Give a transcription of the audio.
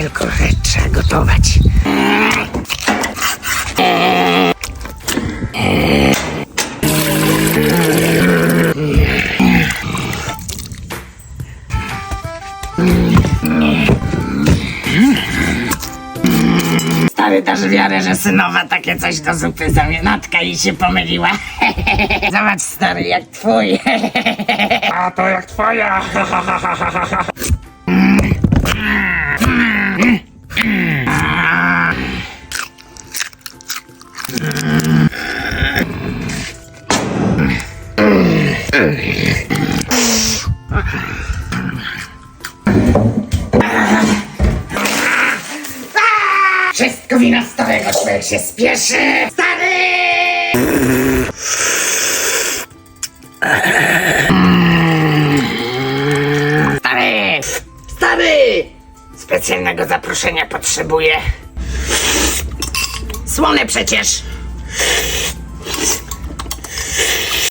tylko że trzeba gotować. Stary, dasz wiarę, że synowa takie coś do zupy zamienia. Natka i się pomyliła. Zobacz, stary, jak twój. A to jak twoja. Wszystko wina starego, człowiek się spieszy. Stary! Stary! Stary! Specjalnego zaproszenia potrzebuję. Słone przecież.